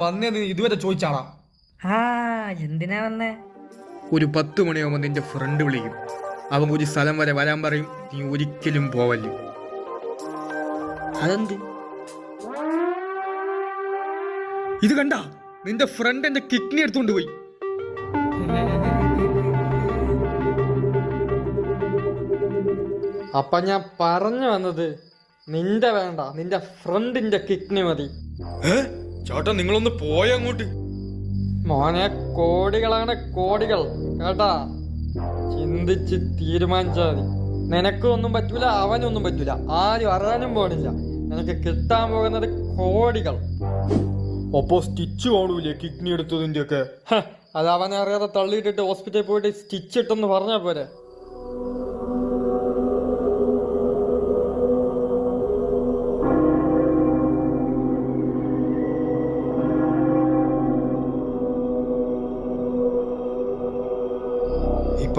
വന്നേന്ന് ഇതുവരെ ചോദിച്ചാടാ. ആ എന്തിനാ വന്നേ? ഒരു പത്ത് മണിയാകുമ്പോൾ നിന്റെ ഫ്രണ്ട് വിളിക്കും. അവൻ ഒരു സ്ഥലം വരെ വരാൻ പറയും നീ ഒരിക്കലും പോവല്ലേ. അതെന്ത്? ഇത് കണ്ട? നിന്റെ ഫ്രണ്ട് എന്റെ കിഡ്നി എടുത്തുകൊണ്ട് പോയി. അപ്പൊ ഞാൻ പറഞ്ഞു വന്നത് നിന്റെ വേണ്ട നിന്റെ ഫ്രണ്ടിന്റെ കിഡ്നി മതി. ഏ? ചേട്ടാ നിങ്ങളൊന്ന് പോയ അങ്ങോട്ട്. മോനെ കോടികളാണ് കോടികൾ. കേട്ടാ? ചിന്തിച്ച് തീരുമാനിച്ചാൽ മതി. നിനക്കും ഒന്നും പറ്റൂല അവനൊന്നും പറ്റൂല. ആരും അറിയാനും പോണില്ല. നിനക്ക് കിട്ടാൻ പോകുന്നത് കോടികൾ. അപ്പോ സ്റ്റിച്ച് കാണൂലേ കിഡ്നി എടുത്തതിന്റെ ഒക്കെ അത് അവനെ അറിയാതെ തള്ളിയിട്ടിട്ട് ഹോസ്പിറ്റലിൽ പോയിട്ട് സ്റ്റിച്ച് ഇട്ടെന്ന് പറഞ്ഞാ പോരെ.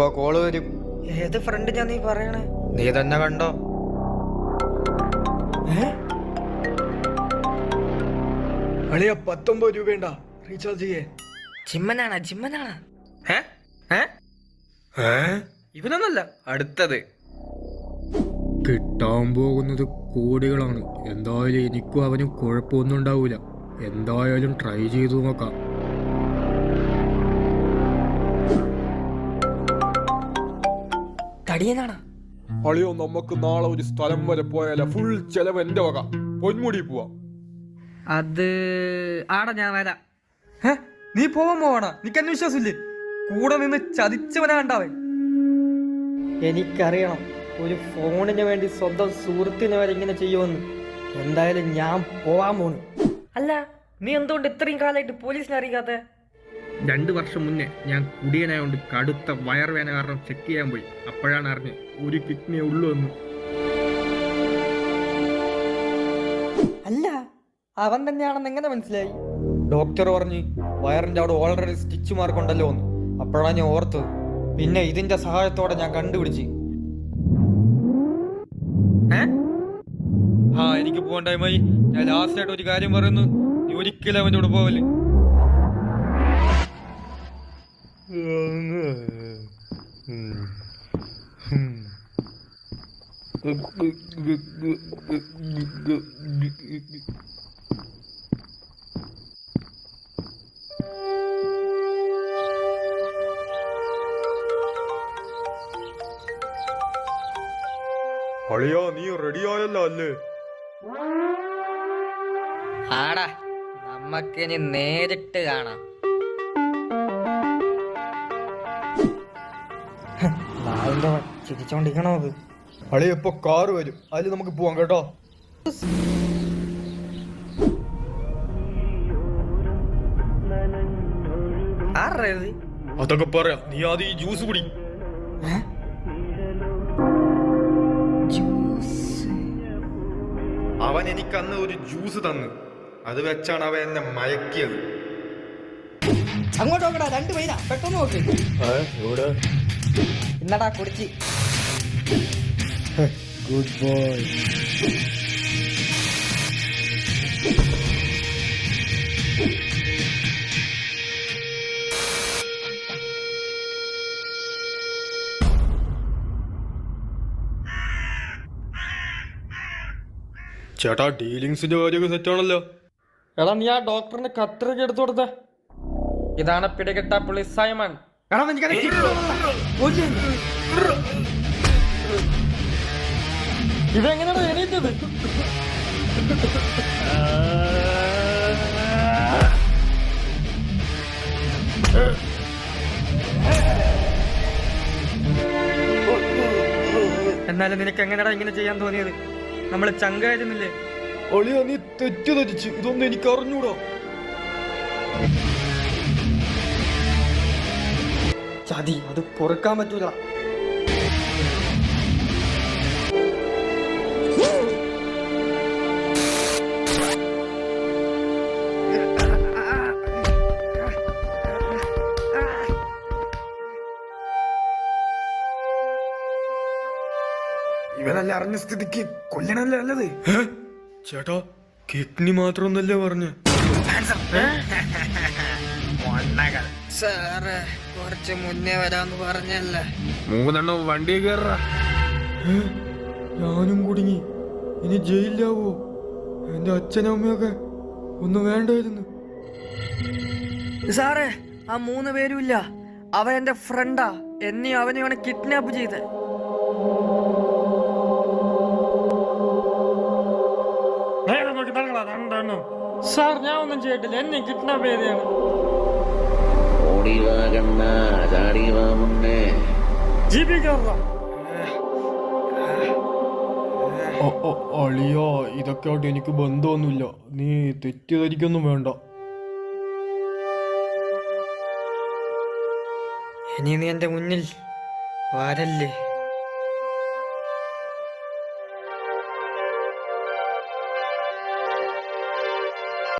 ഇപ്പൊ കോൾ വരും. ഏത് ഫ്രണ്ട് ഞാൻ നീ പറയണേ? നീ തന്നെ കണ്ടോ? അളിയ പത്തൊമ്പത് രൂപയുണ്ട റീചാർജ് ചെയ്യേ. ജിമ്മനാണാ? ജിമ്മനാണാ? ഏ? ഏ? ഏ? ഇവനൊന്നല്ല അടുത്തത്. കിട്ടാൻ പോകുന്നത് കോടികളാണ്. എന്തായാലും എനിക്കും അവനും കുഴപ്പമൊന്നും ഉണ്ടാവൂല. എന്തായാലും ട്രൈ ചെയ്തു നോക്കാം. തടിയനാണാ അളിയോ നമുക്ക് നാളെ ഒരു സ്ഥലം വരെ പോയാലേ ഫുൾ ചെലവ് എന്റെ വക. പൊന്മുടി പോവാ. അത് ആടാ ഞാൻ വരാ. നീ പോവാൻ പോവാണ നിനക്ക് എന്നെ വിശ്വാസമില്ലേ? കൂടെ നിന്ന് ചതിച്ചവനാ കണ്ടാവേ. എനിക്കറിയണം ഒരു ഫോണിന് വേണ്ടി സ്വന്തം സുഹൃത്തിന് വരെ ഇങ്ങനെ ചെയ്യുമെന്ന്. എന്തായാലും ഞാൻ പോവാൻ പോണു. അല്ല നീ എന്തുകൊണ്ട് ഇത്രയും കാലമായിട്ട് പോലീസിനെ അറിയിക്കാത്ത രണ്ടു വർഷം മുന്നേ ഞാൻ കുടിയനായോണ്ട് കടുത്ത വയർവേന കാരണം ചെക്ക് ചെയ്യാൻ പോയി. അപ്പോഴാണ് അറിഞ്ഞ് ഒരു കിഡ്നിയേ ഉള്ളൂ എന്ന്. അല്ല അവൻ തന്നെയാണെന്ന് എങ്ങനെ മനസ്സിലായി? ഡോക്ടർ പറഞ്ഞു വയറിന്റെ അവിടെ ഓൾറെഡി സ്റ്റിച്ച് മാർക്കുണ്ടല്ലോ എന്ന്. അപ്പോഴാണ് ഞാൻ ഓർത്തത്. പിന്നെ ഇതിന്റെ സഹായത്തോടെ ഞാൻ കണ്ടുപിടിച്ച്. ആ എനിക്ക് പോകാൻ ടൈമായി ഞാൻ ലാസ്റ്റ് ആയിട്ട് ഒരു കാര്യം പറയുന്നു. ഒരിക്കലും അവന്റെ കൂടെ പോവല്ലേ? അളിയാ നീ റെഡി ആയല്ലോ അല്ലേ? ആടാ നമ്മക്കിനി നേരിട്ട് കാണാം. ചിരിച്ചോണ്ടിരിക്കണോ അത് അളിയ ഇപ്പൊ കാറ് വരും. അതിൽ നമുക്ക് പോവാം കേട്ടോ. ആരുടെ ഇത്? അതൊക്കെ പറയാം. നീ ആദ്യം ഈ ജ്യൂസ് കുടി. അവൻ എനിക്കന്ന് ഒരു ജ്യൂസ് തന്നു. അത് വെച്ചാണ് അവൻ എന്നെ മയക്കിയത്. അങ്ങോട്ട് നോക്കടാ രണ്ട് പേരാ പെട്ടെന്ന് നോക്ക്. എന്നടാ കുടിച്ച്. ഗുഡ് ബോയ് ചേട്ടാ ഡീലിങ്സിന്റെ കാര്യമൊക്കെ സെറ്റാണല്ലോ എടാ നീ ആ ഡോക്ടറിന് കത്തിറൊക്കെ എടുത്തു കൊടുത്തേ. ഇതാണ് പിടികിട്ട പുള്ളി സൈമൺ. ഇതെങ്ങനെയാണ് എണീറ്റത്? എന്നാലും നിനക്ക് എങ്ങനെയാണ് ഇങ്ങനെ ചെയ്യാൻ തോന്നിയത്? നമ്മൾ ചങ്കായിരുന്നില്ലേ? അളിയ നീ തെറ്റു തെറ്റിച്ച്. ഇതൊന്നും എനിക്ക് അറിഞ്ഞൂടാ ചതി. അത് പൊറുക്കാൻ പറ്റൂല. ഇവനല്ല അറിഞ്ഞ സ്ഥിതിക്ക് കൊല്ലണല്ലേ നല്ലത്? ചേട്ടാ കിഡ്നി മാത്രമൊന്നല്ലേ പറഞ്ഞ്? സാറ് കുറച്ച് മുന്നേ വരാന്ന് പറഞ്ഞല്ലേ? മൂന്നെണ്ണം വണ്ടി കയറ. ഞാനും കുടുങ്ങി. ഇനി ജയിലിലാവോ? എന്റെ അച്ഛനും അമ്മയൊക്കെ ഒന്നും വേണ്ടായിരുന്നു. സാറേ ആ മൂന്ന് പേരും ഇല്ല. അവൻ എന്റെ ഫ്രണ്ടാ എന്നെയും അവനെയാണ് കിഡ്നാപ്പ് ചെയ്ത്. സാർ ഞാൻ ഒന്നും ചെയ്തിട്ടില്ല. എന്നെ കിഡ്നാപ്പ് ചെയ്തതാണ്. വാ കണ്ണ ചാടി വാ മുന്നേ. കയറാം അളിയോ ഇതൊക്കെ ആയിട്ട് എനിക്ക് ബന്ധമൊന്നുമില്ല. നീ തെറ്റിദ്ധരിക്കൊന്നും വേണ്ട. ഇനി നീ എന്റെ മുന്നിൽ വരല്ലേ?